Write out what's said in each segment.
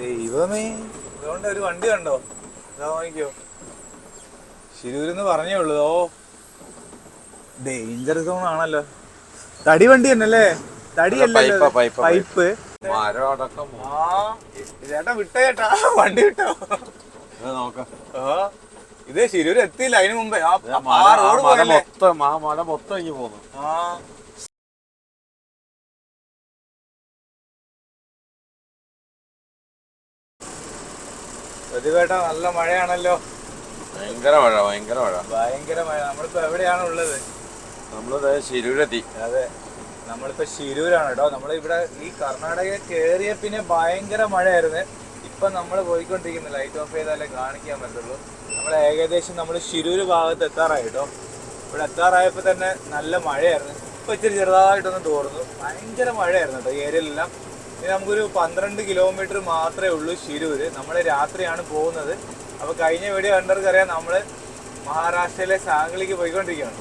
ദൈവമേ ഇതുകൊണ്ട് ഒരു വണ്ടി കണ്ടോ ഇതാ വാങ്ങിക്കോ ശിരൂരെന്ന് പറഞ്ഞേ ഉള്ളൂ ഓ ഡേഞ്ചർ സോൺ ആണല്ലോ തടി വണ്ടി തന്നെയല്ലേ തടിയല്ലല്ലോ പൈപ്പാ, ആ ചേട്ടാ വിട്ടോ ചേട്ടാ വണ്ടി വിട്ടോ ആ ഇത് ശിരൂർ എത്തിയില്ല അതിന് മുമ്പേ ആ റോഡ് പോയല്ലേ മൊത്തം ആ മല മൊത്തം ഇങ്ങ് പോന്നു ആ പ്രതിവേട്ട നല്ല മഴയാണല്ലോ. ഭയങ്കര മഴ ഭയങ്കര മഴ. ഭയങ്കര മഴ. നമ്മളിപ്പോ എവിടെയാണ് ഉള്ളത്? നമ്മളിത് ശിരൂരെത്തി. അതെ. നമ്മളിപ്പോ ശിരൂരാണ് കേട്ടോ. നമ്മൾ ഇവിടെ ഈ കർണാടക കേറിയ പിന്നെ ഭയങ്കര മഴയായിരുന്നു. ഇപ്പൊ നമ്മൾ പോയിക്കൊണ്ടിരിക്കുന്ന. ലൈറ്റ് ഓഫ് ചെയ്താലേ കാണിക്കാൻ പറ്റുള്ളൂ. നമ്മൾ ഏകദേശം നമ്മൾ ശിരൂര് ഭാഗത്ത് എത്താറായി കേട്ടോ. ഇവിടെ എത്താറായപ്പോ തന്നെ നല്ല മഴയായിരുന്നു. ഇപ്പൊ ഇച്ചിരി ചെറുതായിട്ടൊന്ന് തോർന്നു. ഭയങ്കര മഴയായിരുന്നു കേട്ടോ ഏരിയയിലെല്ലാം. ഇനി നമുക്കൊരു പന്ത്രണ്ട് കിലോമീറ്റർ മാത്രമേ ഉള്ളൂ ശിരൂര്. നമ്മൾ രാത്രിയാണ് പോകുന്നത്. അപ്പോൾ കഴിഞ്ഞ വീഡിയോ കണ്ടവർക്ക് അറിയാം നമ്മൾ മഹാരാഷ്ട്രയിലെ സാംഗ്ലിക്ക് പോയിക്കൊണ്ടിരിക്കുകയാണ്.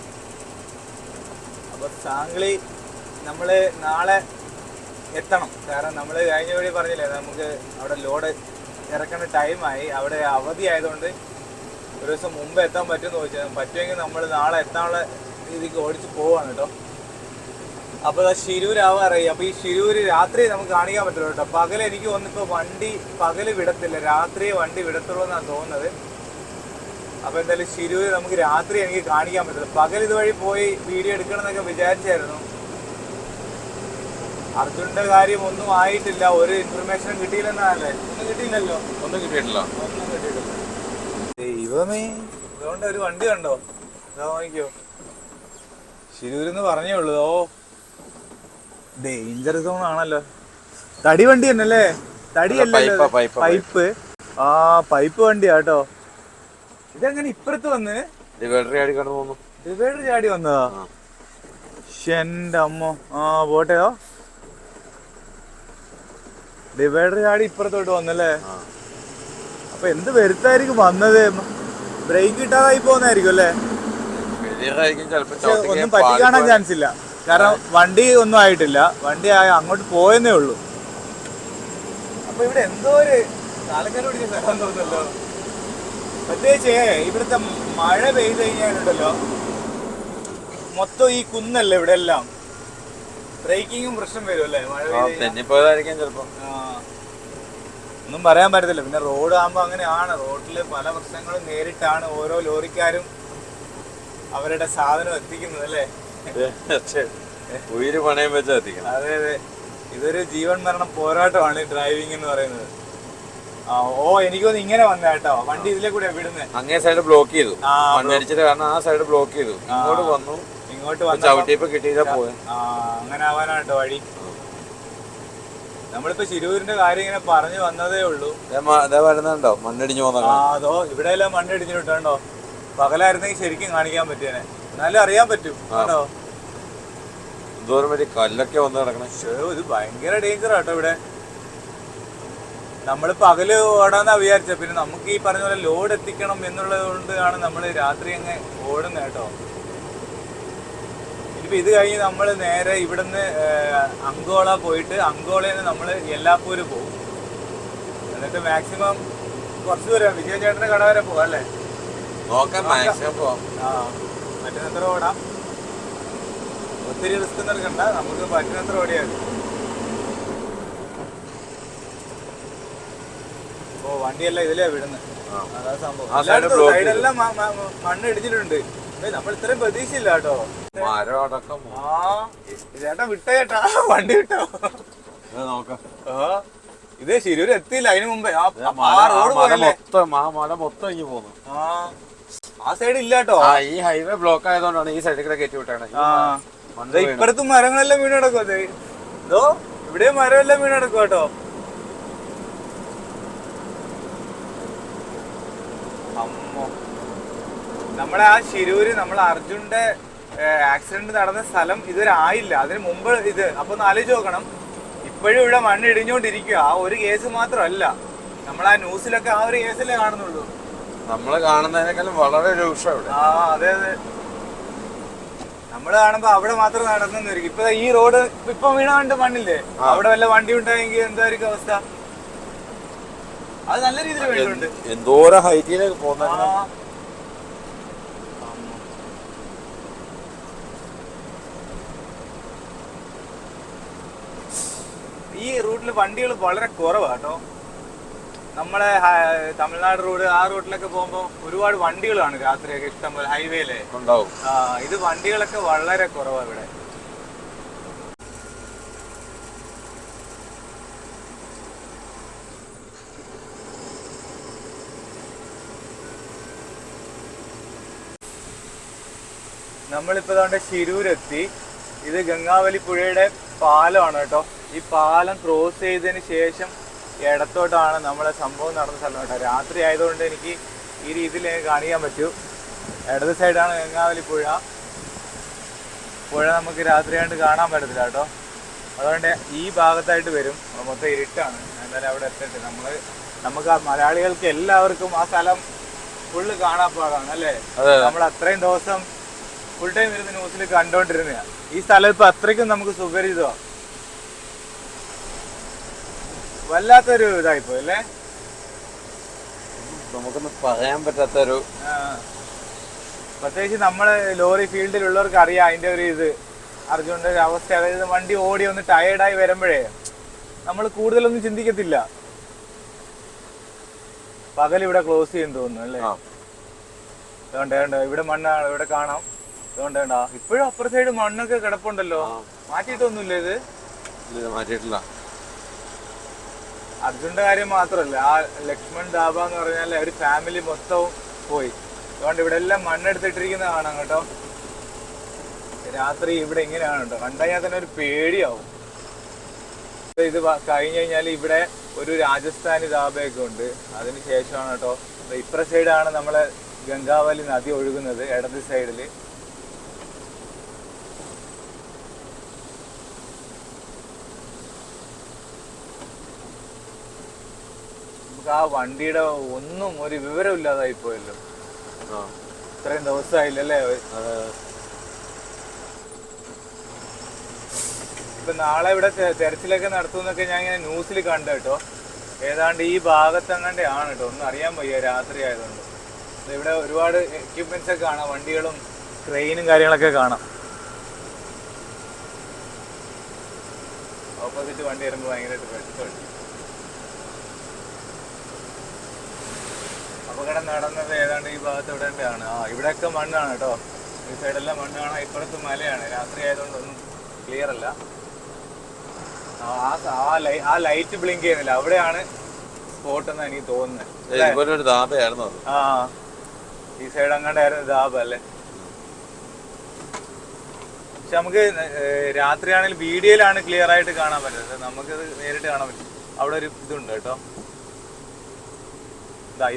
അപ്പോൾ സാംഗ്ലി നമ്മൾ നാളെ എത്തണം. കാരണം നമ്മൾ കഴിഞ്ഞ വഴി പറഞ്ഞില്ലേ നമുക്ക് അവിടെ ലോഡ് ഇറക്കുന്ന ടൈമായി അവിടെ അവധി ആയതുകൊണ്ട് ഒരു ദിവസം മുമ്പ് എത്താൻ പറ്റുമെന്ന് ചോദിച്ചത് പറ്റുമെങ്കിൽ നമ്മൾ നാളെ എത്താനുള്ള രീതിക്ക് ഓടിച്ച് പോവാണ് കേട്ടോ. അപ്പോൾ ശിരൂരാവാറായി അപ്പോൾ ഈ ശിരൂര് രാത്രി നമുക്ക് കാണിക്കാൻ പറ്റുള്ളൂ കേട്ടോ. പകൽ എനിക്ക് തോന്നുന്നു വണ്ടി പകൽ വിടത്തില്ല. രാത്രി വണ്ടി വിടത്തുള്ളൂ എന്നാണ് തോന്നുന്നത്. അപ്പൊ എന്തായാലും ശിരൂര് നമുക്ക് രാത്രി എനിക്ക് കാണിക്കാൻ പറ്റില്ല. പകൽ ഇതുവഴി പോയി വീഡിയോ എടുക്കണം എന്നൊക്കെ വിചാരിച്ചായിരുന്നു. അർജുന്റെ കാര്യം ഒന്നും ആയിട്ടില്ല. ഒരു ഇൻഫർമേഷൻ കിട്ടിയില്ലെന്നാണല്ലേ ഒന്നും കിട്ടിയില്ലല്ലോ? ഒന്നും കിട്ടിയിട്ടില്ല. ഒന്നും കിട്ടിയിട്ടില്ല. ദൈവമേ ഒരു വണ്ടി കണ്ടോ? ഇതാ വാങ്ങിക്കോ ശിരൂരെന്ന് പറഞ്ഞേ ഉള്ളൂ. ഓ ഡേഞ്ചർ സോൺ ആണല്ലോ. തടി വണ്ടി തന്നെയല്ലേ തടിയല്ലേ പൈപ്പാ, ആ പൈപ്പ് വണ്ടിയാ കേട്ടോ. ഇതെങ്ങനെ ഇപ്പുറത്ത് വന്ന്? കടന്നു പോന്നു ഡിവൈഡർ ചാടി വന്നതാ? ആ. ശ്ശെ, അമ്മ. ആ പോട്ടെയോ ഡിവൈഡർ ചാടി ഇപ്പുറത്തോട്ട് വന്നല്ലേ. അപ്പൊ എന്ത് വരുത്തായിരിക്കും വന്നത്? ബ്രേക്ക് കിട്ടാതായി പോകുന്നതായിരിക്കും അല്ലേ? ഒന്നും ചിലപ്പോ കാണാൻ ഒന്നും പറ്റിക്കാണാൻ ചാൻസ് ഇല്ല. കാരണം വണ്ടി ഒന്നും ആയിട്ടില്ല. വണ്ടി ആയ അങ്ങോട്ട് പോയെന്നേ ഉള്ളൂ. അപ്പൊ ഇവിടെ എന്തോ ഒരു സ്ഥലം തോന്നുന്നല്ലോ. പ്രത്യേകിച്ച് ഇവിടുത്തെ മഴ പെയ്ത് കഴിഞ്ഞാലുണ്ടല്ലോ മൊത്തം ഈ കുന്നല്ലേ ഇവിടെ എല്ലാം. ബ്രേക്കിങ്ങും പ്രശ്നം വരും അല്ലേ? മഴ പെയ്ത് കഴിഞ്ഞാൽ തെന്നിപ്പോയതായിരിക്കും ചിലപ്പോ. ഒന്നും പറയാൻ പറ്റത്തില്ല. പിന്നെ റോഡ് ആകുമ്പോൾ അങ്ങനെയാണ്. റോഡിൽ പല പ്രശ്നങ്ങളും നേരിട്ടാണ് ഓരോ ലോറിക്കാരും അവരുടെ സാധനം എത്തിക്കുന്നത് അല്ലേ? ഉയിര് പണയം വെച്ചാ എത്തിക്കണം. അതെ അതെ. ഇതൊരു ജീവൻ മരണ പോരാട്ടമാണ് ഡ്രൈവിംഗ് എന്ന് പറയുന്നത്. ഓ എനിക്കൊന്ന് ഇങ്ങനെ വന്ന കേട്ടോ. വണ്ടി ഇതിലെ കൂടെ വിടുന്നത് അങ്ങേ സൈഡ് ബ്ലോക്ക് ചെയ്തു. മണ്ണടിച്ചിട്ട് കാരണം ആ സൈഡ് ബ്ലോക്ക് ചെയ്തു. ഇങ്ങോട്ട് വന്നു. ഇങ്ങോട്ട് വന്നു ചവിട്ടിയപ്പോ കിട്ടിയില്ല പോയി. അങ്ങനെ ആവാനാട്ടോ വഴി. നമ്മളിപ്പോ ശിരൂരിന്റെ കാര്യം ഇങ്ങനെ പറഞ്ഞു വന്നതേ ഉള്ളൂ. വരുന്നുണ്ടോ? മണ്ണടിഞ്ഞു ആ പോന്ന അതോ ഇവിടെ എല്ലാം മണ്ണ് ഇടിഞ്ഞിട്ടുണ്ടോ പകലായിരുന്നെങ്കിൽ ശരിക്കും കാണിക്കാൻ പറ്റിയനെ. എന്നാലും അറിയാൻ പറ്റും. കേട്ടോ എന്തോരം വലിയ കല്ലൊക്കെ വന്ന് കിടക്കണേ ഇത് ഭയങ്കര ഡേഞ്ചർ ആട്ടോ ഇവിടെ. നമ്മൾ പകൽ ഓടാന്നാ വിചാരിച്ച. പിന്നെ നമുക്ക് ഈ പറഞ്ഞ പോലെ ലോഡ് എത്തിക്കണം എന്നുള്ളത് കൊണ്ടാണ് നമ്മൾ രാത്രി അങ്ങ് ഓടുന്നത് കേട്ടോ. ഇനിയിപ്പോ ഇത് കഴിഞ്ഞ് നമ്മൾ നേരെ ഇവിടുന്ന് അങ്കോള പോയിട്ട് അങ്കോളയിൽ നിന്ന് നമ്മൾ എല്ലാപ്പൂര് പോകും എന്നിട്ട് മാക്സിമം കുറച്ച് ദൂരം വിജയ ചേട്ടന്റെ കട വരെ പോകാം അല്ലേ? നോക്കാം മാക്സിമം പോവാം. ആ പറ്റുന്നത്ര ഓടാം? ഒത്തിരി റിസ്ക് എടുക്കണ്ട. നമുക്ക് പറ്റുന്നത്ര ഓടിയാൽ മതി ഓ വണ്ടിയെല്ലാം ഇതിലാ വിടുന്നത്. അതാ സംഭവം. സൈഡെല്ലാം മണ്ണ് ഇടിച്ചിട്ടുണ്ട്. നമ്മൾ ഇത്രയും പ്രതീക്ഷയില്ല കേട്ടോ. മരടക്കം ആ ചേട്ടാ വിട്ട ചേട്ടാ. വണ്ടി വിട്ടോ. നോക്ക. ഇത് ശിരൂർ എത്തിയില്ല അതിന് മുമ്പേ. ആ റോഡ് മൊത്തം ആ മല മൊത്തം ഇങ്ങ് പോന്നു. ആ സൈഡ് ഇല്ല കേട്ടോ. ഈ ഹൈവേ ബ്ലോക്ക് ആയതുകൊണ്ടാണ് ഈ സൈഡിൽ കൂടെ കയറ്റി വിട്ടാണ് ഇപ്പുറത്തും മരങ്ങളെല്ലാം വീണ് കിടക്കും അതെ ഇതോ ഇവിടെ മരമെല്ലാം വീണ് കിടക്കും കേട്ടോ അമ്മോ. നമ്മളെ ആ ശിരൂര് നമ്മൾ അർജുന്റെ ആക്സിഡന്റ് നടന്ന സ്ഥലം ഇതുവരെ ആയില്ല അതിന് മുമ്പ് ഇത് അപ്പൊ ഒന്ന് ആലോചിച്ച് നോക്കണം. ഇപ്പോഴും ഇവിടെ മണ്ണ് ഇടിഞ്ഞുകൊണ്ടിരിക്കുക. ആ ഒരു കേസ് മാത്രമല്ല. നമ്മൾ ആ ന്യൂസിലൊക്കെ ആ ഒരു കേസല്ലേ കാണുന്നുള്ളൂ. നമ്മൾ കാണുന്നതിനേക്കാളും വളരെ രൂക്ഷ ആ അതെ അതെ. നമ്മൾ കാണുമ്പോ അവിടെ മാത്രം നടന്നു ഇപ്പൊ ഈ റോഡ് ഇപ്പൊ വീണ കണ്ട് മണ്ണില്ലേ? അവിടെ വല്ല വണ്ടി ഉണ്ടായെങ്കിൽ എന്തായിരിക്കും അവസ്ഥ? അത് നല്ല രീതിയിൽ വീണിട്ടുണ്ട്. എന്തോരം ഹൈറ്റിലേക്ക് പോകുന്ന ഈ റൂട്ടിൽ വണ്ടികൾ വളരെ കുറവാ കേട്ടോ. നമ്മളെ തമിഴ്നാട് റോഡ് ആ റൂട്ടിലൊക്കെ പോകുമ്പോൾ ഒരുപാട് വണ്ടികളാണ് രാത്രിയൊക്കെ ഇഷ്ടം പോലെ ഹൈവേയിലെ. ഉണ്ടാവും. ആ ഇത് വണ്ടികളൊക്കെ വളരെ കുറവാണ് ഇവിടെ. നമ്മളിപ്പോ അതുകൊണ്ട് ശിരൂരെത്തി. ഇത് ഗംഗാവലി പുഴയുടെ പാലമാണ് കേട്ടോ. ഈ പാലം ക്രോസ് ചെയ്തതിന് ശേഷം ഇടത്തോട്ടാണ് നമ്മളെ സംഭവം നടന്ന സ്ഥലം കേട്ടോ. രാത്രി ആയതുകൊണ്ട് എനിക്ക് ഈ രീതിയിൽ കാണിക്കാൻ പറ്റൂ. ഇടത് സൈഡാണ് ഗംഗാവലി പുഴ. പുഴ നമുക്ക് രാത്രി ആയിട്ട് കാണാൻ പറ്റത്തില്ല കേട്ടോ. അതുകൊണ്ട് ഈ ഭാഗത്തായിട്ട് വരും. മൊത്തം ഇരുട്ടാണ്. എന്തായാലും അവിടെ എത്തട്ടെ. നമ്മൾ നമുക്ക് ആ മലയാളികൾക്ക് എല്ലാവർക്കും ആ സ്ഥലം ഫുള്ള് കാണാൻ പാടാണ് അല്ലേ? നമ്മൾ അത്രയും ദിവസം ഫുൾ ടൈം ഇരുന്ന് ന്യൂസിൽ കണ്ടോണ്ടിരുന്ന ഈ സ്ഥലം ഇപ്പൊ അത്രയ്ക്കും നമുക്ക് സുപരിചിതമാ. വല്ലാത്തൊരു ഇതായി അല്ലേ? നമുക്കൊന്നും പറയാൻ പറ്റാത്തൊരു. പ്രത്യേകിച്ച് നമ്മൾ ലോറി ഫീൽഡിലുള്ളവർക്ക് അറിയാം അതിന്റെ ഒരു ഇത്. അർജുന്റെ ഒരു അവസ്ഥ. അതായത് വണ്ടി ഓടി ഒന്ന് ടയേർഡായി വരുമ്പോഴേ നമ്മൾ കൂടുതലൊന്നും ചിന്തിക്കത്തില്ല. പകൽ ഇവിടെ ക്ലോസ് ചെയ്യും തോന്നുന്നു അല്ലേ? വേണ്ട വേണ്ട. ഇവിടെ മണ്ണാണ് ഇവിടെ കാണാം. വേണ്ട വേണ്ട. ഇപ്പോഴും അപ്പുറ സൈഡ് മണ്ണൊക്കെ കിടപ്പുണ്ടല്ലോ. മാറ്റിയിട്ടൊന്നുമില്ല ഇത്? ഇത് മാറ്റിയിട്ടില്ല. അർജുന്റെ കാര്യം മാത്രമല്ല ആ ലക്ഷ്മൺ ഡാബ എന്ന് പറഞ്ഞാൽ ഒരു ഫാമിലി മൊത്തവും പോയി. അതുകൊണ്ട് ഇവിടെ എല്ലാം മണ്ണെടുത്തിട്ടിരിക്കുന്ന കാണാം കേട്ടോ. രാത്രി ഇവിടെ ഇങ്ങനെയാണ് കേട്ടോ. കണ്ടുകഴിഞ്ഞാൽ തന്നെ ഒരു പേടിയാവും. ഇത് കഴിഞ്ഞ് കഴിഞ്ഞാൽ ഇവിടെ ഒരു രാജസ്ഥാനി ദാബയൊക്കെ ഉണ്ട്. അതിന് ശേഷമാണ് കേട്ടോ. ഇപ്പുറ സൈഡാണ് നമ്മളെ ഗംഗാവലി നദി ഒഴുകുന്നത് ഇടത് സൈഡിൽ നമുക്ക് ആ വണ്ടിയുടെ ഒന്നും ഒരു വിവരമില്ലാതായി പോയല്ലോ. ആ. ഇത്രയും ദിവസമായില്ലല്ലേ? ഇപ്പൊ നാളെ ഇവിടെ തെരച്ചിലൊക്കെ നടത്തുന്നൊക്കെ ഞാൻ ഇങ്ങനെ ന്യൂസിൽ കണ്ടു കേട്ടോ. ഏതാണ്ട് ഈ ഭാഗത്തെങ്ങാണ്ട് ആണ് കേട്ടോ. ഒന്നും അറിയാൻ വയ്യ രാത്രി ആയതുകൊണ്ട്. ഇവിടെ ഒരുപാട് എക്യുപ്മെന്റ്സ് ഒക്കെ കാണാം. വണ്ടികളും ക്രെയിനും കാര്യങ്ങളൊക്കെ കാണാം. ഓപ്പോസിറ്റ് വണ്ടി വരുമ്പോൾ ഭയങ്കരമായിട്ട് പെട്ടെന്ന് അപകടം നടന്നത് ഏതാണ്ട് ഈ ഭാഗത്ത് ഇവിടെ ആണ് ആ ഇവിടെയൊക്കെ മണ്ണാണ് കേട്ടോ. ഈ സൈഡെല്ലാം മണ്ണാണ് ഇപ്പുറത്ത് മലയാണ്. രാത്രി ആയതുകൊണ്ട് ഒന്നും ക്ലിയർ അല്ല. ആ ആ- ആ ലൈ- ആ ലൈറ്റ് ബ്ലിങ്ക് ചെയ്യുന്നില്ല. അവിടെയാണ് സ്പോട്ട് എന്നാണ് എനിക്ക് തോന്നുന്നത് ആ ഈ സൈഡ് അങ്ങോട്ടായിരുന്നു ദാബ അല്ലേ? പക്ഷെ നമുക്ക് രാത്രിയാണെങ്കിൽ വീഡിയോയിലാണ് ക്ലിയർ ആയിട്ട് കാണാൻ പറ്റുന്നത്. നമുക്കത് നേരിട്ട് കാണാൻ പറ്റും. അവിടെ ഒരു ഇതുണ്ട് കേട്ടോ.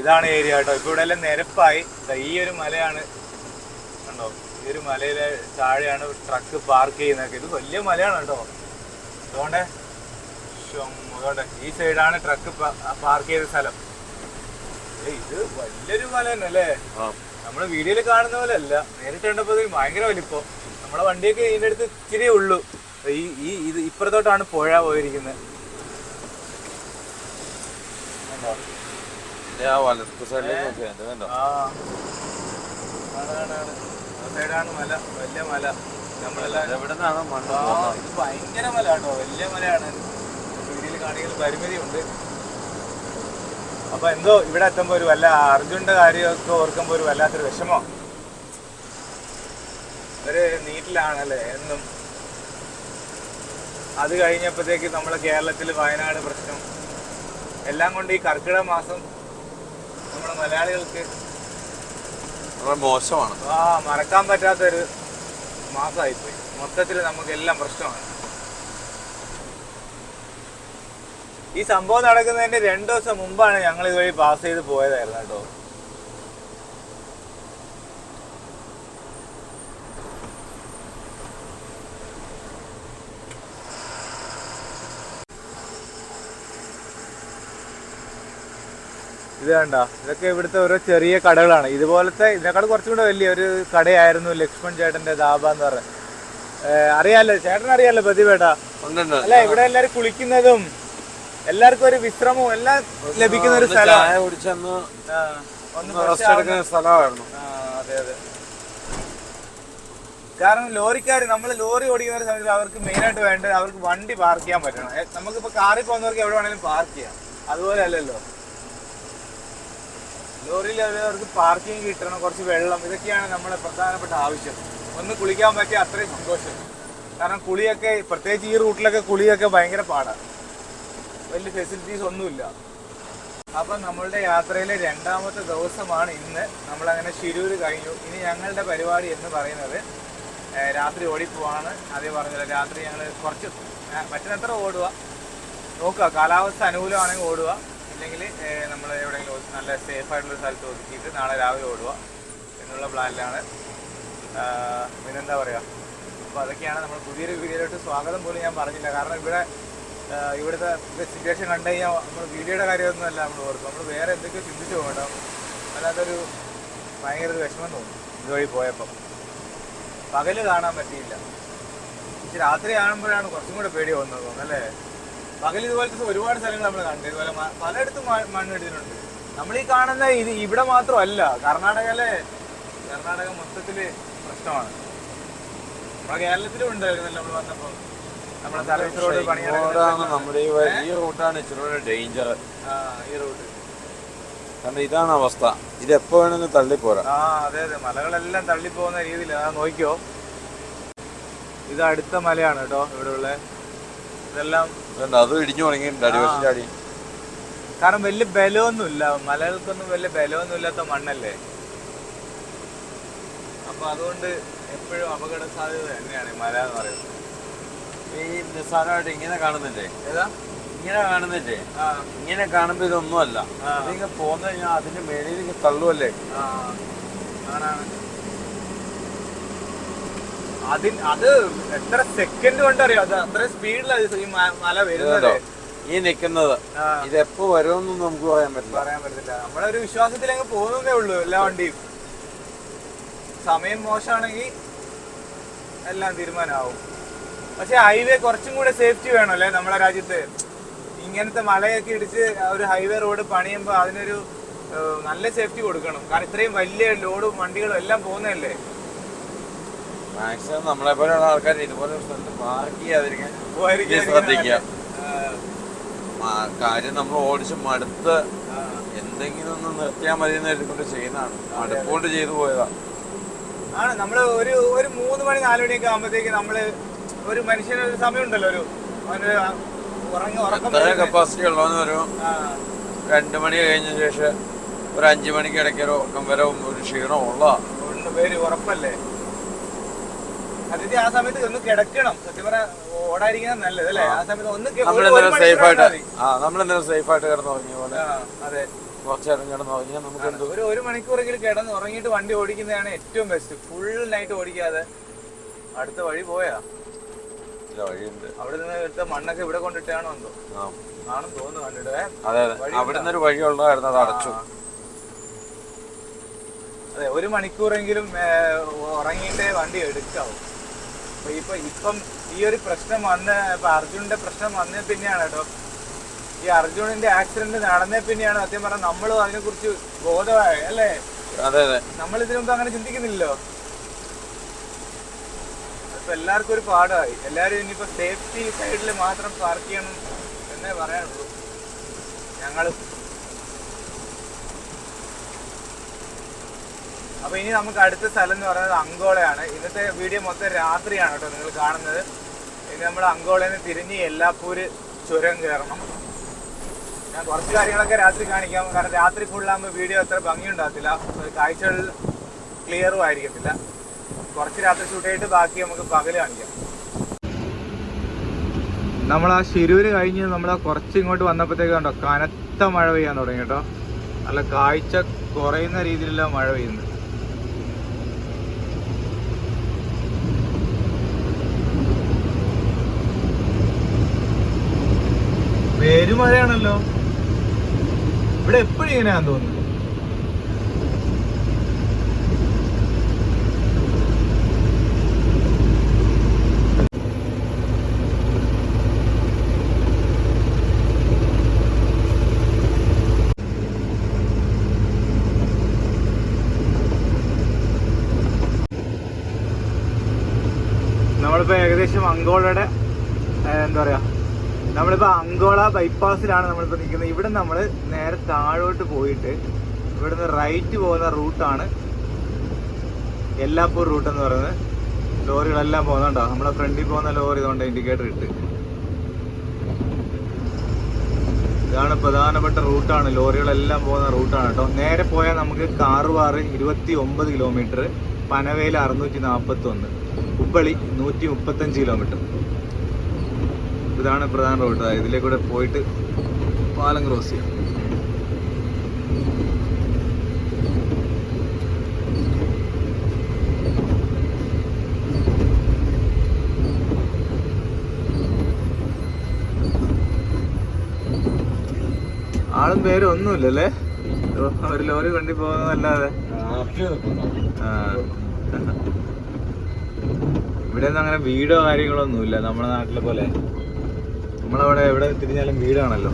ഇതാണ് ഏരിയ കേട്ടോ. ഇപ്പൊ ഇവിടെ എല്ലാം നിരപ്പായി ഈ ഒരു മലയാണ് കണ്ടോ? ഈ ഒരു മലയിലെ താഴെയാണ് ട്രക്ക് പാർക്ക് ചെയ്യുന്നതൊക്കെ. ഇത് വലിയ മലയാണ് കേട്ടോ. അതുകൊണ്ട് അതുകൊണ്ട് ഈ സൈഡാണ് ട്രക്ക് പാർക്ക് ചെയ്ത സ്ഥലം. ഇത് വലിയൊരു മല തന്നെ അല്ലേ? നമ്മൾ വീഡിയോയിൽ കാണുന്ന പോലെ അല്ല. നേരിട്ട് കണ്ടപ്പോ ഭയങ്കര വലിപ്പം. നമ്മളെ വണ്ടിയൊക്കെ ഇതിന്റെ അടുത്ത് ഇച്ചിരി ഉള്ളൂ. ഈ ഈ ഇത് ഇപ്പുറത്തോട്ടാണ് പുഴ പോയിരിക്കുന്നത് ആ വലത്ത് സൈഡിലേക്ക് നോക്കി ഇത് കണ്ടോ? സൈഡാണ് മല വലിയ മല. നമ്മളെല്ലാം എവിടെ നിന്നാണ് മണ്ണ് ആ, പോകുന്നത്? ഇത് ഭയങ്കര മല കേട്ടോ വലിയ മലയാണ്. പരിമിതിയുണ്ട്. അപ്പൊ എന്തോ ഇവിടെ എത്തുമ്പോ ഒരു വല്ല അർജുന്റെ കാര്യമൊക്കെ ഓർക്കുമ്പോ ഒരു വല്ലാത്തൊരു വിഷമോ. ഒരു നീറ്റിലാണല്ലേ എന്നും. അത് കഴിഞ്ഞപ്പോഴത്തേക്ക് നമ്മളെ കേരളത്തിൽ വയനാട് പ്രശ്നം. എല്ലാം കൊണ്ട് ഈ കർക്കിടക മാസം നമ്മുടെ മലയാളികൾക്ക് വളരെ മോശമാണ്. ആ മറക്കാൻ പറ്റാത്തൊരു മാസമായിപ്പോയി. മൊത്തത്തിൽ നമുക്കെല്ലാം പ്രശ്നമാണ്. ഈ സംഭവം നടക്കുന്നതിന്റെ രണ്ടു ദിവസം മുമ്പാണ് ഞങ്ങൾ ഇതുവഴി പാസ് ചെയ്ത് പോയതായിരുന്നു കേട്ടോ. ഇത് കണ്ട? ഇതൊക്കെ ഇവിടുത്തെ ഓരോ ചെറിയ കടകളാണ്. ഇതുപോലത്തെ ഇതിനേക്കാൾ കുറച്ചും കൂടെ വലിയ ഒരു കടയായിരുന്നു ലക്ഷ്മൺ ചേട്ടന്റെ ദാബ എന്ന് പറഞ്ഞത് അറിയാലോ ചേട്ടൻ അറിയാലോ ഉണ്ട് അല്ല ഇവിടെ എല്ലാരും കുളിക്കുന്നതും എല്ലാവർക്കും ഒരു വിശ്രമവും എല്ലാം ലഭിക്കുന്ന ഒരു സ്ഥലമാണ്. സ്ഥലമായിരുന്നു. അതെ അതെ. കാരണം ലോറിക്കാർ നമ്മൾ ലോറി ഓടിക്കുന്ന ഒരു സമയത്ത് അവർക്ക് മെയിൻ ആയിട്ട് വേണ്ടത് അവർക്ക് വണ്ടി പാർക്ക് ചെയ്യാൻ പറ്റണം. നമുക്കിപ്പോ കാറിൽ പോകുന്നവർക്ക് എവിടെ വേണമെങ്കിലും പാർക്ക് ചെയ്യാം. അതുപോലെ അല്ലല്ലോ. ലോറിയിൽ അവർക്ക് പാർക്കിംഗ് കിട്ടണം കുറച്ച് വെള്ളം ഇതൊക്കെയാണ് നമ്മുടെ പ്രധാനപ്പെട്ട ആവശ്യം. ഒന്ന് കുളിക്കാൻ പറ്റിയ അത്രയും സന്തോഷം. കാരണം കുളിയൊക്കെ പ്രത്യേകിച്ച് ഈ റൂട്ടിലൊക്കെ കുളിയൊക്കെ ഭയങ്കര പാടാണ് വലിയ ഫെസിലിറ്റീസ് ഒന്നുമില്ല. അപ്പം നമ്മളുടെ യാത്രയിലെ രണ്ടാമത്തെ ദിവസമാണ് ഇന്ന്. നമ്മളങ്ങനെ ശിരൂർ കഴിഞ്ഞു. ഇനി ഞങ്ങളുടെ പരിപാടി എന്ന് പറയുന്നത് രാത്രി ഓടിപ്പോവാണ്. അതേ പറഞ്ഞത് രാത്രി ഞങ്ങൾ കുറച്ച് പറ്റുന്നത്ര ഓടുക നോക്കുക കാലാവസ്ഥ അനുകൂലമാണെങ്കിൽ ഓടുക ഇല്ലെങ്കിൽ നമ്മൾ എവിടെയെങ്കിലും നല്ല സേഫ് ആയിട്ടുള്ള സ്ഥലത്ത് ഒതുക്കിയിട്ട് നാളെ രാവിലെ ഓടുക എന്നുള്ള പ്ലാനിലാണ്. പിന്നെന്താ പറയുക അപ്പോൾ അതൊക്കെയാണ് നമ്മൾ പുതിയൊരു വീഡിയോയിലോട്ട് സ്വാഗതം പോലും ഞാൻ പറഞ്ഞില്ല. കാരണം ഇവിടെ ഇവിടുത്തെ സിറ്റുവേഷൻ കണ്ടു കഴിഞ്ഞാൽ നമ്മൾ വീഡിയോയുടെ കാര്യമൊന്നുമല്ല നമ്മൾ ഓർക്കും നമ്മൾ വേറെ എന്തൊക്കെയോ ചിന്തിച്ചു പോകട്ടോ അല്ലാത്തൊരു ഭയങ്കര ഒരു വിഷമം തോന്നും ഇതുവഴി പോയപ്പോൾ പകൽ കാണാൻ പറ്റിയില്ല. രാത്രി കാണുമ്പോഴാണ് കുറച്ചും കൂടെ പേടി വന്നത് തോന്നുന്നു അല്ലേ? പകൽ ഇതുപോലത്തെ ഒരുപാട് സ്ഥലങ്ങൾ നമ്മൾ കണ്ടു. ഇതുപോലെ പലയിടത്തും മണ്ണിടിച്ചിട്ടുണ്ട് നമ്മൾ ഈ കാണുന്ന ഇത് ഇവിടെ മാത്രമല്ല കർണാടകയിലെ കർണാടക മൊത്തത്തിൽ പ്രശ്നമാണ്. നമ്മുടെ കേരളത്തിലും ഉണ്ടായിരുന്നല്ലോ നമ്മൾ വന്നപ്പോൾ നമ്മുടെ സർവീസ് റോഡ് നമ്മുടെ ഈ റൂട്ടാണ് ഇച്ചിരി ഡേഞ്ചർ ഈ റോഡ് കാരണം ഇതാണ് അവസ്ഥ. ഇത് എപ്പോ വേണമെന്ന് തള്ളിപ്പോരാ. ആ അതെ അതെ. മലകളെല്ലാം തള്ളിപ്പോകുന്ന രീതിയിൽ ആ നോക്കിയോ ഇത് അടുത്ത മലയാണ് കേട്ടോ ഇവിടെ ഉള്ള ഇതെല്ലാം അത് ഇടിഞ്ഞു തുടങ്ങിയിട്ടുണ്ട്. അടിവശം ചാടി. കാരണം വലിയ ബലമൊന്നുമില്ല. മലകൾക്കൊന്നും വലിയ ബലമൊന്നും ഇല്ലാത്ത മണ്ണല്ലേ? അപ്പൊ അതുകൊണ്ട് എപ്പോഴും അപകട സാധ്യത തന്നെയാണ് മല എന്ന് പറയുന്നത്. ഈ നിസ്സാരമായിട്ട് ഇങ്ങനെ കാണുന്നില്ലേ? ഏതാ? ഇങ്ങനെ കാണുന്നില്ലേ? ആ. ഇങ്ങനെ കാണുമ്പോ ഇതൊന്നുമല്ല. അല്ല പോകുന്ന പോന്നു കഴിഞ്ഞാൽ അതിന്റെ മേളിലേക്ക് തള്ളുവല്ലേ? ആ. ആണാണ്. അതിൻ അത് എത്ര സെക്കൻഡ് കൊണ്ടറിയോ അത് അത്ര സ്പീഡിലാണ് ഈ മല വരുന്നത്. ഈ നിൽക്കുന്നത് ഇതെപ്പോ വരുമെന്നും നമുക്ക് പറയാൻ പറ്റില്ല. പറയാൻ പറ്റത്തില്ല. നമ്മളൊരു ഒരു വിശ്വാസത്തിൽ അങ്ങ് പോകുന്നതേ ഉള്ളൂ എല്ലാ വണ്ടിയും. സമയം മോശമാണെങ്കിൽ എല്ലാം തീരുമാനമാവും. പക്ഷെ ഹൈവേ കുറച്ചും കൂടെ സേഫ്റ്റി വേണമല്ലേ നമ്മളെ രാജ്യത്ത്? ഇങ്ങനത്തെ മലയൊക്കെ ഇടിച്ച് ഒരു ഹൈവേ റോഡ് പണിയുമ്പോൾ അതിനൊരു നല്ല സേഫ്റ്റി കൊടുക്കണം. കാരണം ഇത്രയും വലിയ ലോഡും വണ്ടികളും എല്ലാം പോകുന്നതല്ലേ? മാക്സിമം നമ്മളെ പോലെയുള്ള ആൾക്കാർ ഇതുപോലെ സ്ഥലത്ത് പാർക്ക് ചെയ്യാതിരിക്കാൻ ശ്രദ്ധിക്കുക. കാര്യം നമ്മൾ ഓടിച്ച് മടുത്ത് എന്തെങ്കിലും ഒന്ന് നിർത്തിയാൽ മതി എന്ന് എഴുതിക്കൊണ്ട് ചെയ്യുന്നതാണ്. മടുപ്പോണ്ട് ചെയ്തു പോയതാ. ആണ് നമ്മൾ ഒരു ഒരു മൂന്ന് മണി നാല് മണിയൊക്കെ ആകുമ്പോഴത്തേക്ക് നമ്മൾ ഒരു മനുഷ്യന് ഒരു സമയമുണ്ടല്ലോ ഒരു അവന് ഉറങ്ങ ഉറക്കം കപ്പാസിറ്റി ഉള്ളതെന്ന് ഒരു രണ്ടു മണി കഴിഞ്ഞ ശേഷം ഒരു അഞ്ചു മണിക്ക് ഇടയ്ക്ക് ഒരു ഉറക്കം വരെ ഒരു ക്ഷീണം ഉള്ള പേര് ഉറപ്പല്ലേ? അതിന്റെ ആ സമയത്ത് ഒന്ന് കിടക്കണം. സത്യം പറഞ്ഞാൽ ഓടാതിരിക്കുന്നത് നല്ലത് അല്ലേ? ആ. സമയത്ത് ഒന്ന് സേഫ് ആയിട്ട് ആ സേഫ് ആയിട്ട് കിടന്നുറങ്ങിയ പോലെ. അതെ. കുറച്ചേരം കിടന്നുറങ്ങിയാൽ നമുക്ക് എന്ത് ഒരു ഒരു മണിക്കൂറെങ്കിലും കിടന്ന് ഉറങ്ങിയിട്ട് വണ്ടി ഓടിക്കുന്നതാണ് ഏറ്റവും ബെസ്റ്റ് ഫുൾ നൈറ്റ് ഓടിക്കാതെ. അടുത്ത വഴി പോയാ. വഴിയുണ്ട്. അവിടെ നിന്ന് എടുത്ത മണ്ണൊക്കെ ഇവിടെ കൊണ്ടിട്ടാണോ എന്തോ? ആണെന്ന് തോന്നുന്നു കണ്ടിട്ട്? അതെ അതെ. അവിടുന്ന് ഒരു വഴി ഉള്ളതായിരുന്നു അത് അടച്ചു. അതെ ഒരു മണിക്കൂറെങ്കിലും ഉറങ്ങിയിട്ടേ വണ്ടി എടുക്കാവൂ. അപ്പൊ ഇപ്പൊ ഇപ്പം ഈ ഒരു പ്രശ്നം വന്ന് ഇപ്പൊ അർജുനന്റെ പ്രശ്നം വന്ന പിന്നെയാണ് കേട്ടോ ഈ അർജുനന്റെ ആക്സിഡന്റ് നടന്ന പിന്നെയാണ് സത്യം പറഞ്ഞാൽ നമ്മളും അതിനെ കുറിച്ച് ബോധമായ അല്ലേ? അതെ അതെ. നമ്മൾ ഇതിനു മുമ്പ് അങ്ങനെ ചിന്തിക്കുന്നില്ലല്ലോ. അപ്പൊ എല്ലാവർക്കും ഒരു പാടായി എല്ലാവരും ഇനിയിപ്പോ സേഫ്റ്റി സൈഡിൽ മാത്രം പാർക്ക് ചെയ്യണം എന്നേ പറയാനുള്ളൂ. ഞങ്ങളും. അപ്പൊ ഇനി നമുക്ക് അടുത്ത സ്ഥലം എന്ന് പറയുന്നത് അങ്കോളയാണ്. ഇന്നത്തെ വീഡിയോ മൊത്തം രാത്രിയാണ് കേട്ടോ നിങ്ങൾ കാണുന്നത്. ഇനി നമ്മൾ അങ്കോളയിൽ നിന്ന് തിരിഞ്ഞ് എല്ലാപ്പൂര് ചുരം കയറണം. ഞാൻ കുറച്ച് കാര്യങ്ങളൊക്കെ രാത്രി കാണിക്കാം. കാരണം രാത്രി ഫുള്ളാകുമ്പോൾ വീഡിയോ അത്ര ഭംഗിയുണ്ടാകത്തില്ല. കാഴ്ചകൾ ക്ലിയറും ആയിരിക്കത്തില്ല. കുറച്ച് രാത്രി ഷൂട്ട് ചെയ്തിട്ട് ബാക്കി നമുക്ക് പകൽ കാണിക്കാം. നമ്മൾ ആ ശിരൂര് കഴിഞ്ഞ് നമ്മൾ കുറച്ച് ഇങ്ങോട്ട് വന്നപ്പോഴത്തേക്ക് കണ്ടോ കനത്ത മഴ പെയ്യാൻ തുടങ്ങി കേട്ടോ. നല്ല കാഴ്ച കുറയുന്ന രീതിയിലുള്ള മഴ പെയ്യുന്നു പേരും മഴയാണല്ലോ. ഇവിടെ എപ്പോഴും ഇങ്ങനെയാന്ന് തോന്നുന്നു. ഏകദേശം അങ്കോളയുടെ എന്താ പറയാ നമ്മളിപ്പോൾ അങ്കോള ബൈപ്പാസിലാണ് നമ്മളിപ്പോൾ നിൽക്കുന്നത്. ഇവിടെ നമ്മൾ നേരെ താഴോട്ട് പോയിട്ട് ഇവിടുന്ന് റൈറ്റ് പോകുന്ന റൂട്ടാണ് എല്ലാപ്പൂർ റൂട്ട് എന്ന് പറയുന്നത്. ലോറികളെല്ലാം പോകുന്നുണ്ടോ? നമ്മളെ ഫ്രണ്ടിൽ പോകുന്ന ലോറി ഇതുകൊണ്ട് ഇൻഡിക്കേറ്റർ ഇട്ട്. ഇതാണ് പ്രധാനപ്പെട്ട റൂട്ടാണ് ലോറികളെല്ലാം പോകുന്ന റൂട്ടാണ് കേട്ടോ. നേരെ പോയാൽ നമുക്ക് കാറുവാറ് ഇരുപത്തി ഒമ്പത് കിലോമീറ്റർ പനവേല അറുന്നൂറ്റി നാൽപ്പത്തി ഒന്ന് ഉപ്പളി നൂറ്റി മുപ്പത്തഞ്ച് കിലോമീറ്റർ ഇതാണ് പ്രധാന റോഡ്. ഇതിലെ കൂടെ പോയിട്ട് പാലം ക്രോസ് ചെയ്യാം. ആളും പേരും ഒന്നുമില്ലല്ലേ? ഒരു ലോറി വണ്ടി പോകുന്നതല്ലാതെ. ഇവിടെ ഒന്നും അങ്ങനെ വീടോ കാര്യങ്ങളോ ഒന്നുമില്ല. നമ്മുടെ നാട്ടിലെ പോലെ. നമ്മളവിടെ എവിടെ തിരിഞ്ഞാലും വീടാണല്ലോ.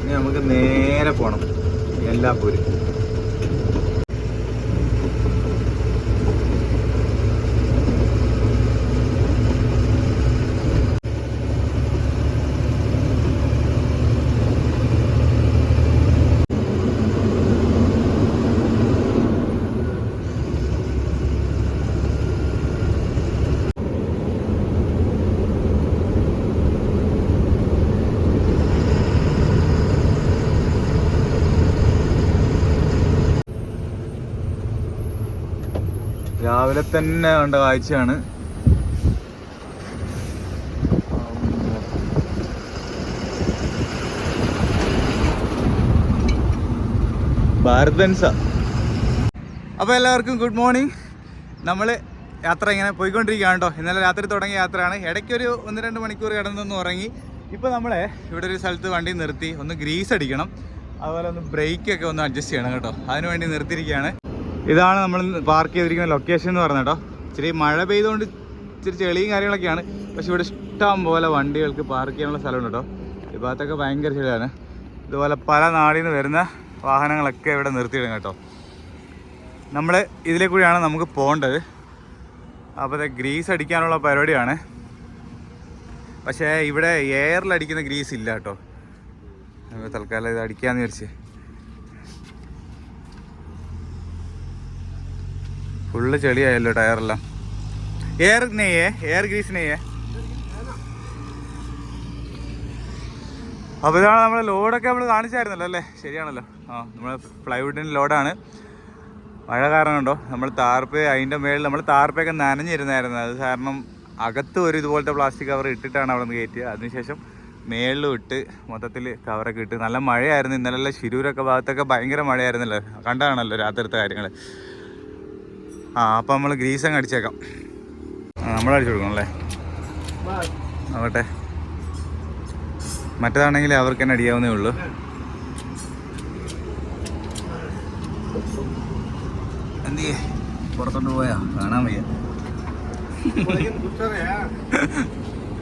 ഇനി നമുക്ക് നേരെ പോണം. എല്ലാപ്പൂര്. രാവിലെ തന്നെ കണ്ട കാഴ്ചയാണ്. ഭാരത് ബെൻസ. അപ്പോൾ എല്ലാവർക്കും ഗുഡ് മോർണിംഗ്. നമ്മൾ യാത്ര ഇങ്ങനെ പോയിക്കൊണ്ടിരിക്കുകയാണ് കേട്ടോ. ഇന്നലെ രാത്രി തുടങ്ങിയ യാത്രയാണ്. ഇടയ്ക്കൊരു ഒന്ന് രണ്ട് മണിക്കൂർ കിടന്നൊന്ന് ഉറങ്ങി. ഇപ്പോൾ നമ്മളെ ഇവിടെ ഒരു സ്ഥലത്ത് വണ്ടി നിർത്തി ഒന്ന് ഗ്രീസ് അടിക്കണം. അതുപോലെ ഒന്ന് ബ്രേക്കൊക്കെ ഒന്ന് അഡ്ജസ്റ്റ് ചെയ്യണം കേട്ടോ. അതിനുവേണ്ടി നിർത്തിയിരിക്കുകയാണ്. ഇതാണ് നമ്മൾ പാർക്ക് ചെയ്തിരിക്കുന്ന ലൊക്കേഷൻ എന്ന് പറഞ്ഞ കേട്ടോ. ഇച്ചിരി മഴ പെയ്തുകൊണ്ട് ഇച്ചിരി ചെളിയും കാര്യങ്ങളൊക്കെയാണ്. പക്ഷെ ഇവിടെ ഇഷ്ടം പോലെ വണ്ടികൾക്ക് പാർക്ക് ചെയ്യാനുള്ള സ്ഥലമുണ്ട് കേട്ടോ. ഈ ഭാഗത്തൊക്കെ ഭയങ്കര ചെളിയാണ്. ഇതുപോലെ പല നാടിൽ നിന്ന് വരുന്ന വാഹനങ്ങളൊക്കെ ഇവിടെ നിർത്തിയിടും കേട്ടോ. നമ്മൾ ഇതിലെ കൂടിയാണ് നമുക്ക് പോകേണ്ടത്. അപ്പോൾ ഗ്രീസ് അടിക്കാനുള്ള പരിപാടിയാണ്. പക്ഷേ ഇവിടെ എയറിൽ അടിക്കുന്ന ഗ്രീസ് ഇല്ല കേട്ടോ. തൽക്കാലം ഇത് അടിക്കാമെന്ന് വിചാരിച്ച്. ഫുള്ള് ചെളിയായല്ലോ ടയറെല്ലാം. എയർ നെയ്യേ എയർ ഗ്രീസ് നെയ്യേ. അപ്പോൾ ഇതാണ് നമ്മളെ ലോഡൊക്കെ നമ്മൾ കാണിച്ചായിരുന്നല്ലോ അല്ലേ? ശരിയാണല്ലോ. ആ നമ്മൾ പ്ലൈവുഡിന്റെ ലോഡാണ്. മഴ കാരണം ഉണ്ടോ നമ്മൾ താർപ്പ് അതിന്റെ മേളിൽ നമ്മൾ താർപ്പൊക്കെ നനഞ്ഞിരുന്നായിരുന്നു. അത് കാരണം അകത്ത് ഒരു ഇതുപോലത്തെ പ്ലാസ്റ്റിക് കവർ ഇട്ടിട്ടാണ് അവിടെ നിന്ന് കയറ്റിയത്. അതിനുശേഷം മേളിലും ഇട്ട് മൊത്തത്തിൽ കവറൊക്കെ ഇട്ട്. നല്ല മഴയായിരുന്നു. ഇന്നലെ ശിരൂരൊക്കെ ഭാഗത്തൊക്കെ ഭയങ്കര മഴയായിരുന്നല്ലോ. കണ്ടാണല്ലോ രാത്രിത്തെ കാര്യങ്ങൾ ആ അപ്പം നമ്മൾ ഗ്രീസ് അങ്ങ് അടിച്ചേക്കാം നമ്മളടിച്ചു കൊടുക്കണം അല്ലേ? ആവട്ടെ. മറ്റേതാണെങ്കിൽ അവർക്ക് തന്നെ അടിയാവുന്നേ ഉള്ളൂ. എന്ത് പുറത്തോട്ട് പോയാ? കാണാൻ വയ്യ.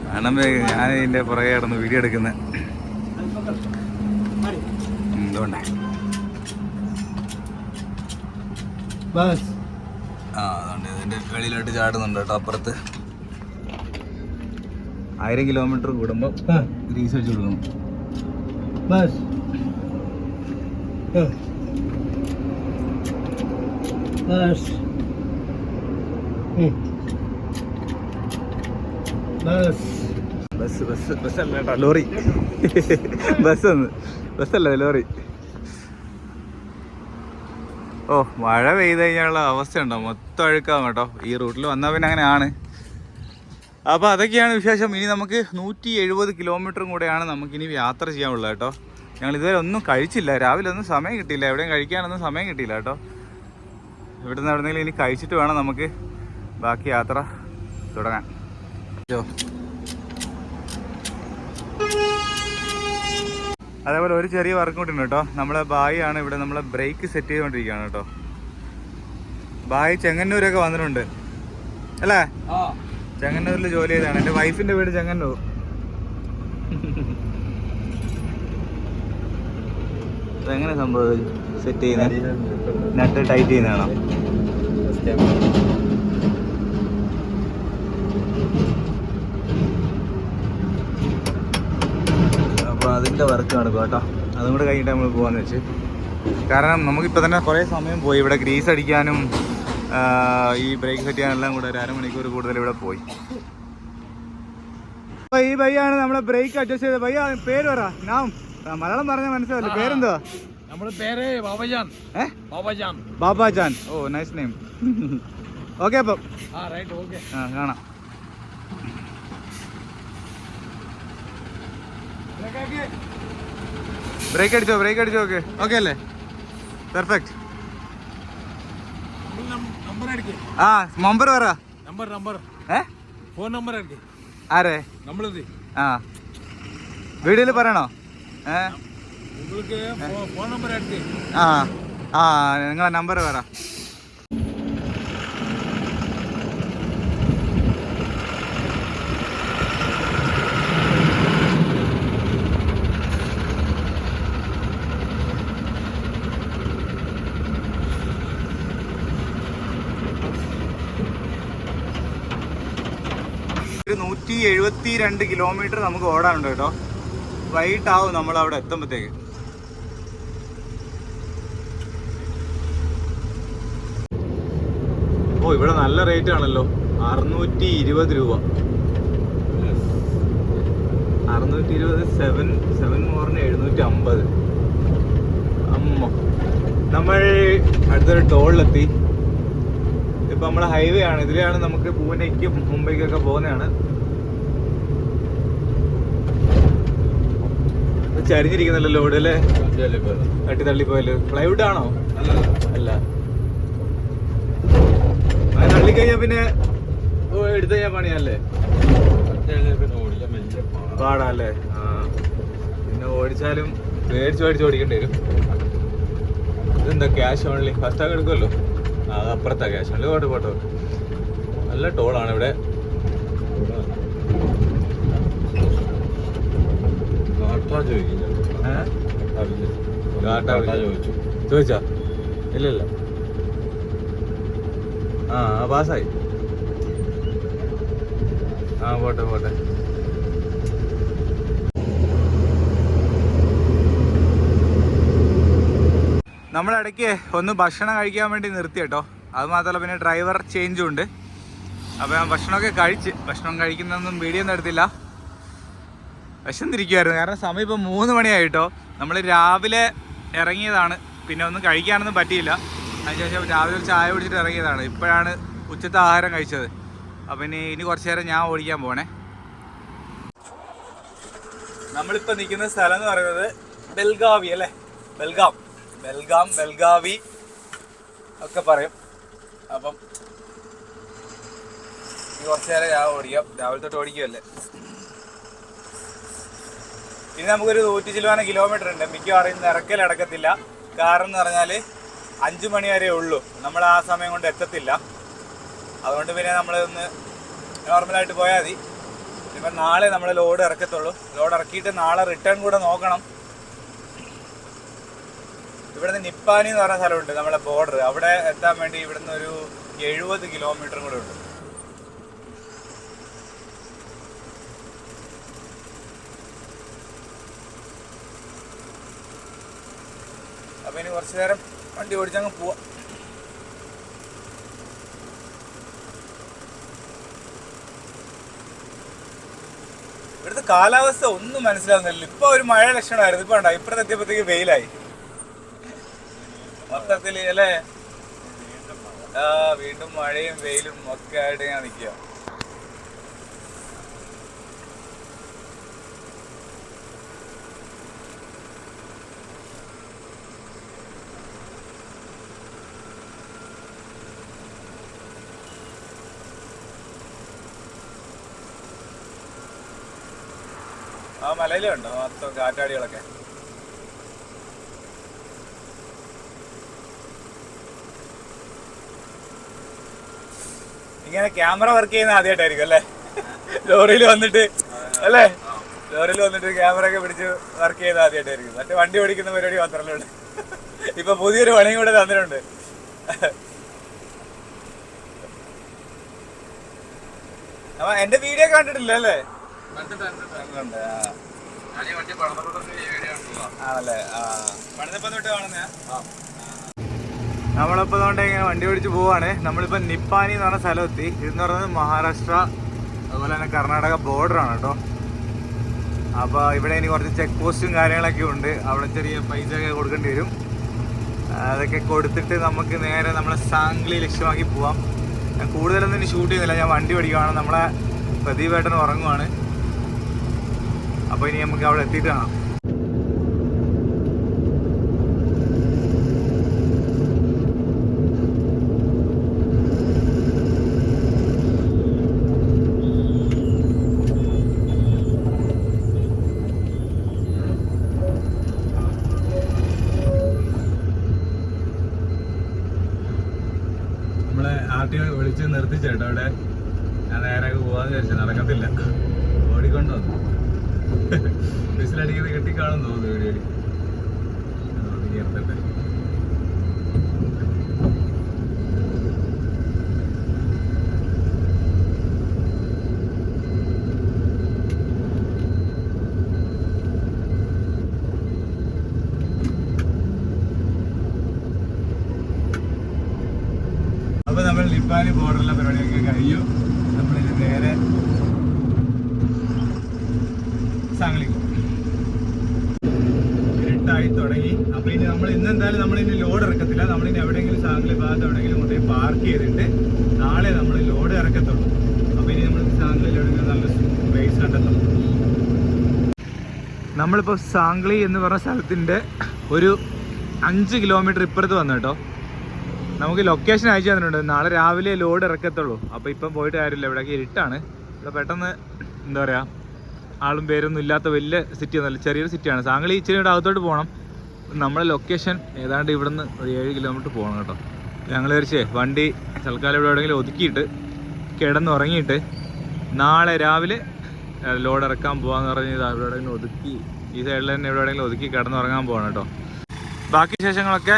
കാണാൻ വയ്യ. ഞാൻ ഇതിന്റെ പുറകെ കിടന്ന് വീഡിയോ എടുക്കുന്നത് എന്തുകൊണ്ടേ ബസ്. ആ അതുകൊണ്ട് ഇതിന്റെ വെളിയിലോട്ട് ചാടുന്നുണ്ട് കേട്ടോ അപ്പുറത്ത്. ആയിരം കിലോമീറ്റർ കൂടുമ്പോൾ ഗ്രീസ് വെച്ച് കൊടുക്കണം. Bus. Bus. Bus. Bus bus അല്ല കേട്ടോ ലോറി. ബസ് ഒന്ന് ബസ്സല്ല ലോറി. ഓ മഴ പെയ്ത് കഴിഞ്ഞാലുള്ള അവസ്ഥ ഉണ്ടോ മൊത്തം അഴുക്കാവും കേട്ടോ. ഈ റൂട്ടിൽ വന്നാൽ പിന്നെ അങ്ങനെയാണ്. അപ്പോൾ അതൊക്കെയാണ് വിശേഷം. ഇനി നമുക്ക് നൂറ്റി എഴുപത് കിലോമീറ്ററും കൂടെയാണ് നമുക്കിനി യാത്ര ചെയ്യാനുള്ളത് കേട്ടോ. ഞങ്ങൾ ഇതുവരെ ഒന്നും കഴിച്ചില്ല. രാവിലെ ഒന്നും സമയം കിട്ടിയില്ല. എവിടെയും കഴിക്കാനൊന്നും സമയം കിട്ടിയില്ല കേട്ടോ. ഇവിടുന്ന് എവിടെന്നെങ്കിലും ഇനി കഴിച്ചിട്ട് വേണം നമുക്ക് ബാക്കി യാത്ര തുടങ്ങാൻ. അതേപോലെ ഒരു ചെറിയ വർക്കും കൂടി ഉണ്ട് കേട്ടോ. നമ്മളെ ബായിയാണ് ഇവിടെ നമ്മളെ ബ്രേക്ക് സെറ്റ് ചെയ്തുകൊണ്ടിരിക്കുകയാണ് കേട്ടോ. ബായി ചെങ്ങന്നൂരൊക്കെ വന്നിട്ടുണ്ട്. അല്ലേ? ചെങ്ങന്നൂരിൽ ജോലി ചെയ്താണ് എന്റെ വൈഫിന്റെ വീട് ചെങ്ങന്നൂർ. എങ്ങനെ സംഭവം? സെറ്റ് ചെയ്യുന്നത്? നട്ട് ടൈറ്റ് ചെയ്യുന്നതാണോ? അതിന്റെ വർക്ക് നടക്കും കേട്ടോ. അതും കൂടെ കഴിഞ്ഞിട്ട് നമ്മൾ പോകാന്ന് വെച്ച്. കാരണം നമുക്കിപ്പോൾ തന്നെ കുറേ സമയം പോയി. ഇവിടെ ഗ്രീസ് അടിക്കാനും ഈ ബ്രേക്ക് സെറ്റ് ചെയ്യാനെല്ലാം കൂടെ ഒരു അരമണിക്കൂർ കൂടുതൽ ഇവിടെ പോയി. അപ്പോൾ ഈ ബയ്യാണ് നമ്മളെ ബ്രേക്ക് അഡ്ജസ്റ്റ് ചെയ്ത ബയ്യ പേര് പറ. നാം മലയാളം പറഞ്ഞ മനസ്സിലാവില്ല. പേരെന്തുവാ? നമ്മുടെ പേര് ബാബജാൻ. ഏ? ഓ നൈസ് നെയിം ഓക്കെ അപ്പം. ആ റൈറ്റ് ഓക്കെ ആ കാണാം. ബ്രേക്ക് അടിച്ചോ ബ്രേക്ക് അടിച്ചോ ഓക്കെ ഓക്കെ അല്ലേ? പെർഫെക്റ്റ് ആ നമ്പർ പറ. നമ്പർ നമ്പർ ഫോൺ നമ്പർ ആ. വീഡിയോയിൽ പറയണോ? ഏ? ഫോൺ നമ്പർ ആ. ആ നിങ്ങളെ നമ്പർ പറ. എഴുപത്തി രണ്ട് കിലോമീറ്റർ നമുക്ക് ഓടാനുണ്ട് കേട്ടോ. വൈകിട്ടാവും നമ്മൾ അവിടെ എത്തുമ്പോഴത്തേക്ക് ഓ ഇവിടെ നല്ല റേറ്റ് ആണല്ലോ. അറുന്നൂറ്റി ഇരുപത് രൂപ. അറുന്നൂറ്റി ഇരുപത് സെവൻ സെവൻ മോറിന് എഴുന്നൂറ്റി അമ്പത് അമ്മ. നമ്മൾ അടുത്തൊരു ടോളിലെത്തി ഇപ്പം നമ്മൾ ഹൈവേ ആണ്. ഇതിലെയാണ് നമുക്ക് പൂനെക്കും മുംബൈക്കൊക്കെ പോകുന്നതാണ്. ചരിഞ്ഞിരിക്കുന്നല്ലോ ലോഡ് അല്ലേ? തട്ടി തള്ളിപ്പോയല്ലോ പ്ലൈവുഡ് ആണോ? അല്ല. തള്ളിക്കഴിഞ്ഞാ പിന്നെ എടുത്ത കഴിഞ്ഞാൽ പണിയല്ലേ? പാടാല്ലേ? ആ. പിന്നെ ഓടിച്ചാലും പേടിച്ച് പേടിച്ച് ഓടിക്കേണ്ടി വരും. ഇതെന്താ ക്യാഷ് ഓൺലി ഫസ്റ്റ് ആകെ എടുക്കുമല്ലോ അത് അപ്പുറത്താ. ക്യാഷ് ഓൺലി പോട്ടെ പോട്ടെ. നല്ല ടോളാണ് ഇവിടെ. ചോദിച്ചു? ചോദിച്ചാ. ഇല്ലല്ല. ആ, പാസ്സായി. ആ പോട്ടെ പോട്ടെ. നമ്മളിടയ്ക്ക് ഒന്ന് ഭക്ഷണം കഴിക്കാൻ വേണ്ടി നിർത്തി കേട്ടോ. അത് മാത്രമല്ല പിന്നെ ഡ്രൈവർ ചേഞ്ചും ഉണ്ട്. അപ്പോൾ ഞാൻ ഭക്ഷണമൊക്കെ കഴിച്ച് ഭക്ഷണം കഴിക്കുന്നൊന്നും വീഡിയോ ഒന്നും എടുത്തില്ല. വിശന്നിരിക്കുമായിരുന്നു കാരണം സമയം ഇപ്പം മൂന്ന് മണിയായിട്ടോ. നമ്മൾ രാവിലെ ഇറങ്ങിയതാണ്. പിന്നെ ഒന്നും കഴിക്കാനൊന്നും പറ്റിയില്ല. അതിനുശേഷം രാവിലെ ഒരു ചായ കുടിച്ചിട്ട് ഇറങ്ങിയതാണ്. ഇപ്പോഴാണ് ഉച്ചത്തെ ആഹാരം കഴിച്ചത്. അപ്പം ഇനി ഇനി കുറച്ച് നേരം ഞാൻ ഓടിക്കാൻ പോണേ. നമ്മളിപ്പോൾ നിൽക്കുന്ന സ്ഥലം എന്ന് പറയുന്നത് ബെൽഗാവി അല്ലേ? ബെൽഗാം. ബെൽഗാം ബെൽഗാവി ഒക്കെ പറയും. അപ്പം കുറച്ച് നേരം ഞാൻ ഓടിക്കാം. രാവിലെ തൊട്ട് ഓടിക്കുമല്ലേ ഇനി നമുക്കൊരു നൂറ്റി ചിലവാന കിലോമീറ്റർ ഉണ്ട്. മിക്കവാറും ഇന്ന് ഇറക്കൽ അടക്കത്തില്ല. കാരണം എന്ന് പറഞ്ഞാൽ അഞ്ച് മണി വരെ ഉള്ളൂ. നമ്മൾ ആ സമയം കൊണ്ട് എത്തത്തില്ല. അതുകൊണ്ട് പിന്നെ നമ്മൾ ഒന്ന് നോർമലായിട്ട് പോയാൽ മതി. ഇപ്പം നാളെ നമ്മൾ ലോഡ് ഇറക്കത്തുള്ളൂ. ലോഡ് ഇറക്കിയിട്ട് നാളെ റിട്ടേൺ കൂടെ നോക്കണം. ഇവിടുന്ന് നിപ്പാനി എന്ന് പറഞ്ഞ സ്ഥലമുണ്ട് നമ്മളെ ബോർഡർ അവിടെ എത്താൻ വേണ്ടി ഇവിടുന്ന് ഒരു എഴുപത് കിലോമീറ്റർ കൂടെ ഉണ്ട്. അപ്പൊ ഇനി കുറച്ചു നേരം വണ്ടി ഓടിച്ചങ്ങ് പോവാം. ഇവിടുത്തെ കാലാവസ്ഥ ഒന്നും മനസ്സിലാവുന്നില്ല. ഇപ്പൊ ഒരു മഴ ലക്ഷണമായിരുന്നു. ഇപ്പൊ ഉണ്ടോ ഇപ്പഴത്തെ എത്തിയപ്പോഴത്തേക്ക് വെയിലായി. മൊത്തത്തിൽ അല്ലേ? ആ വീണ്ടും മഴയും വെയിലും ഒക്കെ ആയിട്ട് ഞാൻ നിൽക്കുക ആ മലയിലുണ്ടോ മൊത്തം കാറ്റാടികളൊക്കെ? ഇങ്ങനെ ക്യാമറ വർക്ക് ചെയ്യുന്ന ആദ്യമായിട്ടായിരിക്കും അല്ലേ? ലോറിയിൽ വന്നിട്ട് അല്ലേ? ലോറിയിൽ വന്നിട്ട് ക്യാമറ ഒക്കെ പിടിച്ച് വർക്ക് ചെയ്യുന്ന ആദ്യമായിട്ടായിരിക്കും. മറ്റേ വണ്ടി ഓടിക്കുന്ന പരിപാടി മാത്രമല്ലേ ഇപ്പൊ പുതിയൊരു പണിയും കൂടെ തന്നിട്ടുണ്ട്. അപ്പൊ എന്റെ വീഡിയോ കണ്ടിട്ടില്ല അല്ലേ. കണ്ടിട്ടുണ്ട്, നമ്മളിപ്പോ അതുകൊണ്ട് ഇങ്ങനെ വണ്ടി ഓടിച്ച് പോവാണ്. നമ്മളിപ്പോ നിപ്പാനി എന്ന് പറഞ്ഞ സ്ഥലം എത്തി ഇതെന്ന് പറയുന്നത് മഹാരാഷ്ട്ര അതുപോലെ തന്നെ കർണാടക ബോർഡർ ആണ് കേട്ടോ. അപ്പൊ ഇവിടെ ഇനി കുറച്ച് ചെക്ക് പോസ്റ്റും കാര്യങ്ങളൊക്കെ ഉണ്ട്. അവിടെ ചെറിയ പൈസ ഒക്കെ കൊടുക്കേണ്ടി വരും. അതൊക്കെ കൊടുത്തിട്ട് നമുക്ക് നേരെ നമ്മളെ സാംഗ്ലി ലക്ഷ്യമാക്കി പോവാം. ഞാൻ കൂടുതലൊന്നും ഇനി ഷൂട്ട് ചെയ്യുന്നില്ല. ഞാൻ വണ്ടി ഓടിക്കുവാണ്. നമ്മളെ പ്രദീപേട്ടൻ ഉറങ്ങുവാണ്. അപ്പൊ ഇനി നമുക്ക് അവിടെ എത്തിയിട്ട് കാണാം നമ്മളെ ആർ ടി ഒ വിളിച്ച് നിർത്തിച്ചേട്ടോ അവിടെ ഞാൻ നേരെ പോവാന്ന് വിചാരിച്ചു നടക്കത്തില്ല ഓടിക്കൊണ്ട് വന്നു ബസ്സിലടിക്കുന്നത് കെട്ടിക്കാണും തോന്നുന്നു വീഡിയോയിൽ ഒതുങ്ങി നിർത്തട്ടെ അപ്പൊ നമ്മൾ ലിപ്പാനി ബോർഡറിലെ പരിപാടിയൊക്കെ കഴിഞ്ഞു നമ്മളിത് നേരെ സാംഗ്ലി പോകും ഇരുട്ടായി ഇനി നമ്മൾ ഇന്ന് എന്തായാലും നമ്മൾ ഇനി ലോഡ് ഇറക്കത്തില്ല. നമ്മൾ ഇനി എവിടെയെങ്കിലും സാംഗ്ലി ഭാഗത്ത് എവിടെയെങ്കിലും കൊണ്ടുപോയി പാർക്ക് ചെയ്തിട്ട് നാളെ നമ്മൾ ലോഡ് ഇറക്കത്തുള്ളൂ. അപ്പോൾ ഇനി നമ്മൾ സാംഗ്ലി എവിടെയെങ്കിലും നല്ല സ്പേസ് കണ്ടെത്തും നമ്മളിപ്പോൾ സാംഗ്ലി എന്ന് പറഞ്ഞ സ്ഥലത്തിന്റെ ഒരു അഞ്ച് കിലോമീറ്റർ ഇപ്പുറത്ത് വന്നു കേട്ടോ. നമുക്ക് ലൊക്കേഷൻ അയച്ചു തന്നിട്ടുണ്ട്. നാളെ രാവിലെ ലോഡ് ഇറക്കത്തുള്ളൂ. അപ്പോൾ ഇപ്പം പോയിട്ട് കാര്യമില്ല. ഇവിടെയൊക്കെ ഇരുട്ടാണ്. ഇവിടെ പെട്ടെന്ന് എന്താ പറയുക ആളും പേരൊന്നും ഇല്ലാത്ത വലിയ സിറ്റി ഒന്നല്ല ചെറിയൊരു സിറ്റിയാണ് സാംഗ്ലി ഇച്ചിരി കൂടെ അകത്തോട്ട് പോകണം. നമ്മളെ ലൊക്കേഷൻ ഏതാണ്ട് ഇവിടുന്ന് ഒരു ഏഴ് കിലോമീറ്റർ പോകണം കേട്ടോ. ഞങ്ങൾ വിചാരിച്ചേ വണ്ടി തൽക്കാലം ഇവിടെ എവിടെയെങ്കിലും ഒതുക്കിയിട്ട് കിടന്നുറങ്ങിയിട്ട് നാളെ രാവിലെ ലോഡ് ഇറക്കാൻ പോകാന്ന് പറഞ്ഞ് ഇതാ എവിടെയെങ്കിലും ഒതുക്കി ഈ സൈഡിൽ തന്നെ എവിടെയെങ്കിലും ഒതുക്കി കിടന്നുറങ്ങാൻ പോകണം കേട്ടോ. ബാക്കി വിശേഷങ്ങളൊക്കെ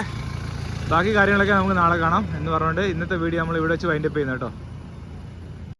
ബാക്കി കാര്യങ്ങളൊക്കെ നമുക്ക് നാളെ കാണാം എന്ന് പറഞ്ഞുകൊണ്ട് ഇന്നത്തെ വീഡിയോ നമ്മൾ ഇവിടെ വെച്ച് വൈൻഡപ്പ് ചെയ്യുന്നു കേട്ടോ.